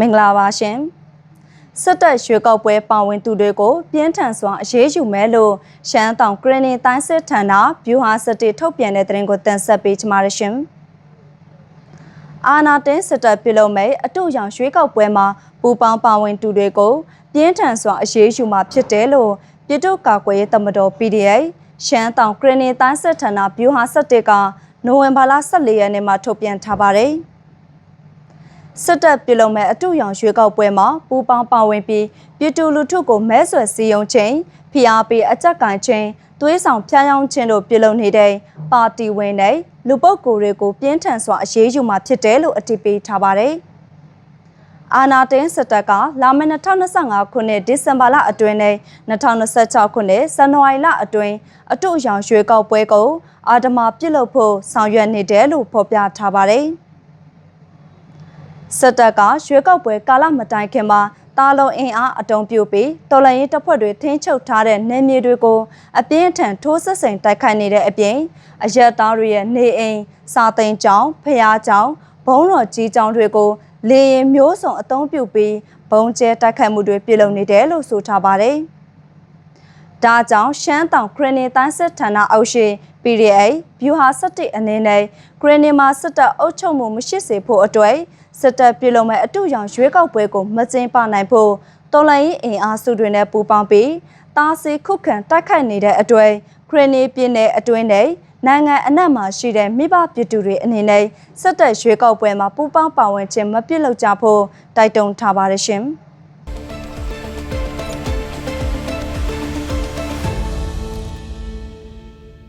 မင်္ဂလာပါရှင်စစ်တပ်ရွေးကောက်ပွဲပါဝင်သူတွေကိုပြင်းထန်စွာအရေးယူမယ်လို့ရှမ်းတောင်ဂရနီတိုင်းစစ်ဌာနဗျူဟာစတေထုတ်ပြန်တဲ့သတင်းကိုတင်ဆက်ပေးချမှာရရှင်အာနာတင်းစစ်တပ်ပြုလုပ်မဲ့အတူရောင်ရွေးကောက်ပွဲမှာပူပေါင်းပါဝင်သူတွေကိုပြင်းထန်စွာအရေးယူမှာဖြစ်တယ်လို့ပြည်သူ့ကာကွယ်ရေးတမတော် PDA ရှမ်းတောင်ဂရနီတိုင်းစစ်ဌာနဗျူဟာစတေကနိုဝင်ဘာလ14ရက်နေ့မှာထုတ်ပြန်ထားပါတယ်။ စစ်တပ်ပြုလုပ်မဲ့အတူရောင်ရွှေကောက်ပွဲမှာပူပေါင်းပါဝင်ပြီးပြည်သူလူထုကိုမဲဆွယ်စည်းရုံးခြင်းဖိအားပေးအကြက်ကန်ခြင်းသွေးဆောင်ဖျားယောင်းခြင်းတို့ပြုလုပ်နေတဲ့ပါတီဝင်တွေလူပုတ်ကိုယ်တွေကိုပြင်းထန်စွာအရေးယူမှာဖြစ်တယ်လို့အတည်ပြုထားပါတယ်။အာနာတင်းစစ်တပ်ကလာမယ့်2025ခုနှစ်ဒီဇင်ဘာလအတွင်းနဲ့2026ခုနှစ်ဇန်နဝါရီလအတွင်းအတူရောင်ရွှေကောက်ပွဲကိုအာဓမာပြုလုပ်ဖို့ဆောင်ရွက်နေတယ်လို့ဖော်ပြထားပါတယ်။ စစ်တပ်ကရွေးကောက်ပွဲကာလမတိုင်ခင်မှာတာလုံအင်အားအတုံးပြုပြီးတော်လှန်ရေးတပ်ဖွဲ့တွေထင်းချုပ်ထားတဲ့နယ်မြေတွေကိုအပြင်းထန်ထိုးစစ်ဆင်တိုက်ခိုက်နေတဲ့အပြင်အရက်သားတွေရဲ့နေအိမ်စာသိမ်းကျောင်းဖျားကျောင်းဘုံတော်ကြီးကျောင်းတွေကိုလေရင်မျိုးစုံအုံပြုပြီးဘုံကျဲတိုက်ခိုက်မှုတွေပြုလုပ်နေတယ်လို့ဆိုထားပါတယ်။ဒါကြောင့်ရှမ်းတောင်ခရနီတိုင်းစစ်ဌာနအောက်ရှိ PDA ဗျူဟာ17အနေနဲ့ခရနီမှာစစ်တပ်အုပ်ချုပ်မှုမရှိစေဖို့အတွက် စစ်တပ်ပြည်လုံးမဲ့အတူရောင်ရွေးကောက်ပွဲကိုမကျင်းပနိုင်ဖို့တော်လိုင်းရင်အင်အားစုတွေနဲ့ပူးပေါင်းပြီးတာစီခုခံတိုက်ခိုက်နေတဲ့အတွေ့ခရနီပြည်နယ်အတွင်းနဲ့နိုင်ငံအနှံ့မှာရှိတဲ့မိဘပြည်သူတွေအနေနဲ့စစ်တပ်ရွေးကောက်ပွဲမှာပူးပေါင်းပါဝင်ခြင်းမပြုလုပ်ကြဖို့တိုက်တွန်းထားပါတယ်ရှင်။